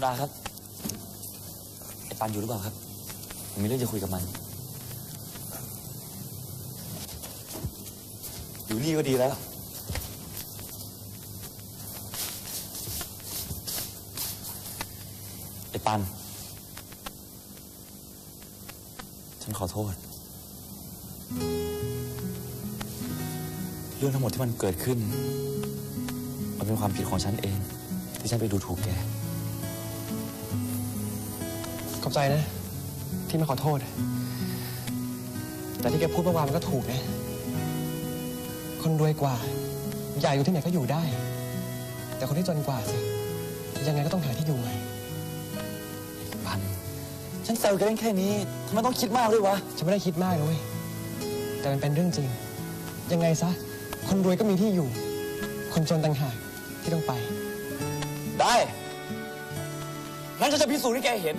คุณอาครับไอ้ปันอยู่หรือเปล่าครับ ผมมีเรื่องจะคุยกับมัน อยู่นี่ก็ดีแล้ว ไอ้ปัน ฉันขอโทษ เรื่องทั้งหมดที่มันเกิดขึ้น มันเป็นความผิดของฉันเอง ที่ฉันไปดูถูกแก ขอบใจนะ ที่มาขอโทษ แต่ที่แกพูดเมื่อวานมันก็ถูกนะ คนรวยกว่าอยากอยู่ที่ไหนก็อยู่ได้ แต่คนที่จนกว่าสิ ยังไงก็ต้องหาที่อยู่ใหม่ปัน ฉันแซวแกเล่นแค่นี้ทำไมต้องคิดมากด้วยวะ ฉันไม่ได้คิดมากนะเว้ย แต่มันเป็นเรื่องจริง ยังไงซะ คนรวยก็มีที่อยู่ คนจนต่างหากที่ต้องไป ได้งั้นฉันจะพิสูจน์ให้แกเห็น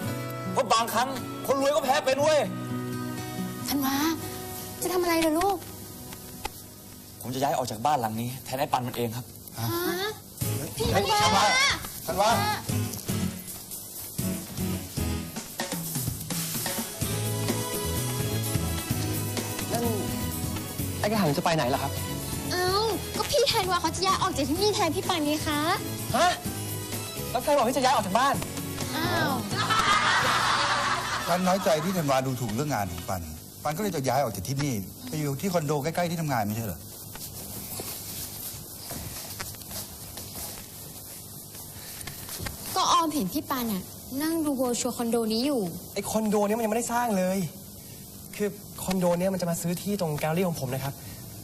ว่าบางครั้งคนรวยก็แพ้เป็นเว้ยธันวาจะทำอะไรเหรอลูกผมจะย้ายออกจากบ้านหลังนี้แทนไอ้ปันมันเองครับฮะพี่ธันวาท่านว่านั่นไอ้กระหังจะไปไหนล่ะครับ เอ้า ก็พี่ธันวาเขาจะย้ายออกจากที่นี่แทนพี่ปันไงคะ ฮะ แล้วใครบอกที่จะย้ายออกจากบ้านอ้าว ท่านน้อยใจที่ธันวาดูถูกเรื่องงานของปัน ปันก็เลยจะย้ายออกจากที่นี่ไปอยู่ที่คอนโดใกล้ๆที่ทำงานไม่ใช่เหรอ ก็ออมเห็นพี่ปันอะนั่งดูโบรชัวร์คอนโดนี้อยู่ ไอ้คอนโดเนี้มันยังไม่ได้สร้างเลย คือคอนโดเนี้ยมันจะมาซื้อที่ตรงแกลเลอรี่ของผมนะครับ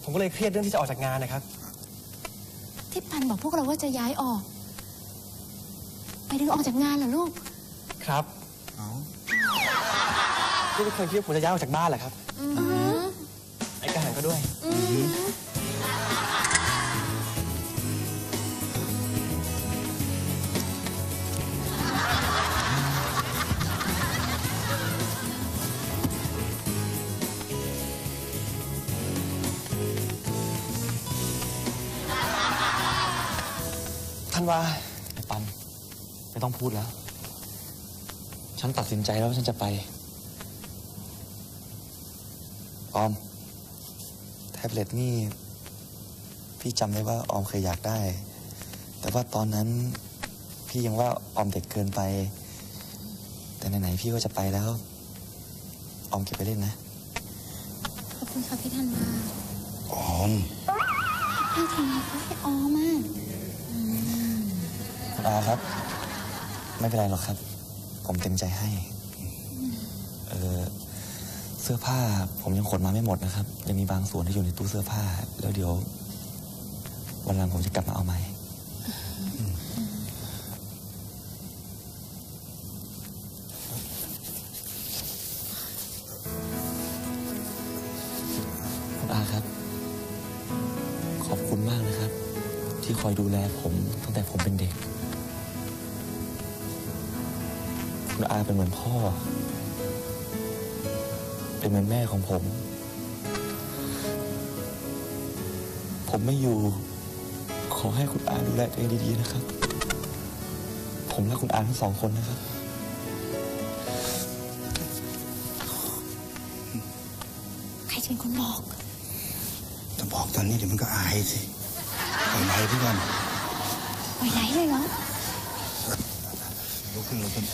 ผมก็เลยเครียดเรื่องที่จะออกจากงานนะครับ ที่ปันบอกพวกเราว่าจะย้ายออก ไปดึงออกจากงานเหรอลูก ครับ เอา ที่ทุกคนคิดว่าผมจะย้ายออกจากบ้านเหรอครับอือหือไอ้กระหังก็ด้วยอือหือท่านว่าไอ้ปัน ไม่ต้องพูดแล้ว ฉันตัดสินใจแล้วว่าฉันจะไป ออม แท็บเล็ตนี่ พี่จำได้ว่าออมเคยอยากได้ แต่ว่าตอนนั้นพี่ยังว่าออมเด็กเกินไป แต่ไหนๆพี่ก็จะไปแล้ว ออมเก็บไปเล่นนะ ขอบคุณค่ะพี่ธันวาออมพี่ธันวาเขาให้ออมอะคุณอาครับ ไม่เป็นไรหรอกครับ ผมเต็มใจให้ เออเสื้อผ้าผมยังขนมาไม่หมดนะครับยังมีบางส่วนที่อยู่ในตู้เสื้อผ้า แล้วเดี๋ยว วันหลังผมจะกลับมาเอาใหม่คุณอาครับ ขอบคุณมากนะครับ ที่คอยดูแลผมตั้งแต่ผมเป็นเด็ก คุณอาเป็นเหมือนพ่อ เป็นเหมือนแม่ของผม ผมไม่อยู่ ขอให้คุณอาดูแลตัวเองดีๆนะครับ ผมและคุณอาทั้งสองคนนะครับ ใครจะเป็นคนบอกจะบอกตอนนี้เดี๋ยวมันก็อายสิปล่อยไหลพี่ก่อนปล่อยไหลเลยเหรอลุกขึ้นลุกขึ้น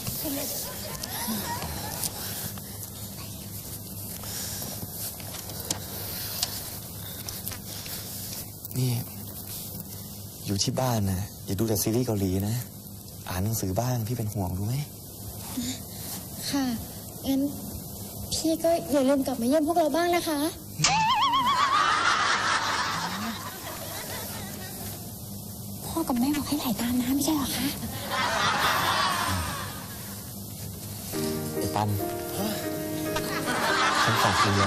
นี่ อยู่ที่บ้านนะอย่าดูแต่ซีรีส์เกาหลีนะ อ่านหนังสือบ้างพี่เป็นห่วงรู้ไหม ค่ะ งั้น พี่ก็อย่าลืมกลับมาเยี่ยมพวกเราบ้างนะคะ พ่อกับแม่บอกให้ไหลตามน้ำไม่ใช่เหรอคะไอ้ปันฉันฝากดูแล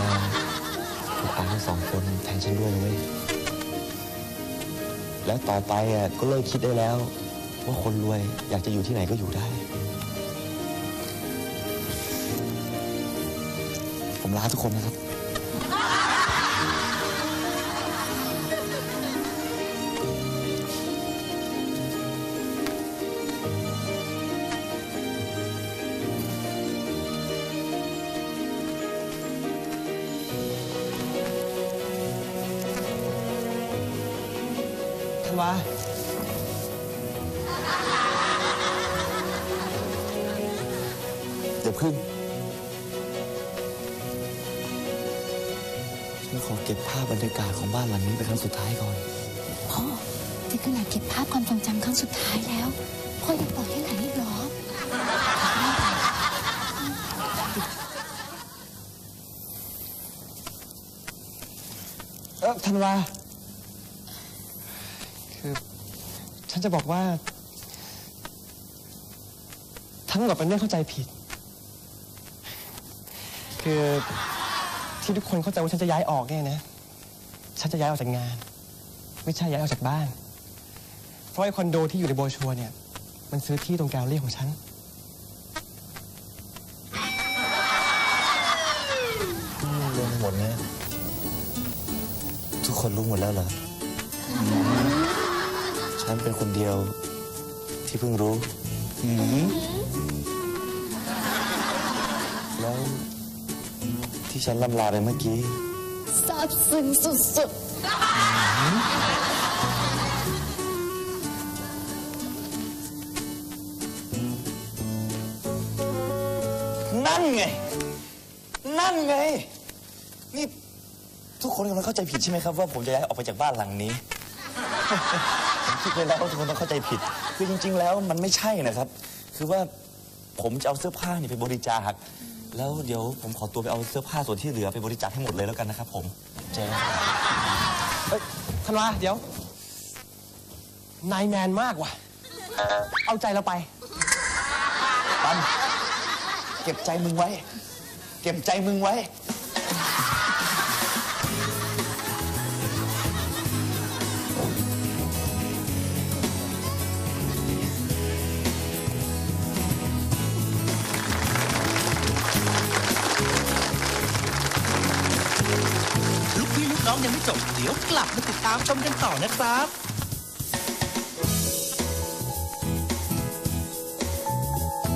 คุณอาทั้งสองคนแทนฉันด้วยนะเว้ย แล้วต่อไปอะก็เลิกคิดได้แล้ว ว่าคนรวยอยากจะอยู่ที่ไหนก็อยู่ได้ ผมลาทุกคนนะครับ วาเดี๋ยวพึ่งฉันขอเก็บภาพบรรยากาศของบ้านหลังนี้เป็นครั้งสุดท้ายก่อน พ่อถึงขนาดเก็บภาพความทรงจำครั้งสุดท้ายแล้ว พ่อยังปล่อยให้ไหลอีกเหรอเออธันวา คือ ฉันจะบอกว่า ทั้งหมดเป็นเรื่องเข้าใจผิด คือที่ทุกคนเข้าใจว่าฉันจะย้ายออกเนี่ยนะ ฉันจะย้ายออกจากงาน ไม่ใช่ย้ายออกจากบ้าน เพราะไอ้คอนโดที่อยู่ในโบชัวเนี่ย มันซื้อที่ตรงแกลเลอรี่ของฉันเรื่องหมดเนี้ยทุกคนรู้หมดแล้วเหรอ ฉันเป็นคนเดียวที่เพิ่งรู้อืมแล้วที่ฉันล่ำลาไปเมื่อกี้ซาบซึ้งสุดนั่นไง นั่นไง นี่ ทุกคนกำลังเข้าใจผิดใช่ไหมครับ ว่าผมจะย้ายออกไปจากบ้านหลังนี้ ผมคิดเลยแล้วว่าทุกคนต้องเข้าใจผิด คือจริง ๆ แล้วมันไม่ใช่นะครับ คือว่าผมจะเอาเสื้อผ้านี่ไปบริจาค แล้วเดี๋ยวผมขอตัวไปเอาเสื้อผ้าส่วนที่เหลือไปบริจาคให้หมดเลยแล้วกันนะครับผม เจอกันครับเอ้ยธันวาเดี๋ยวนายแมนมากว่ะ เอาใจเราไป ปันเก็บใจมึงไว้ เก็บใจมึงไว้ น้องยังไม่จบ เดี๋ยวกลับมาติดตามชมกันต่อนะครับ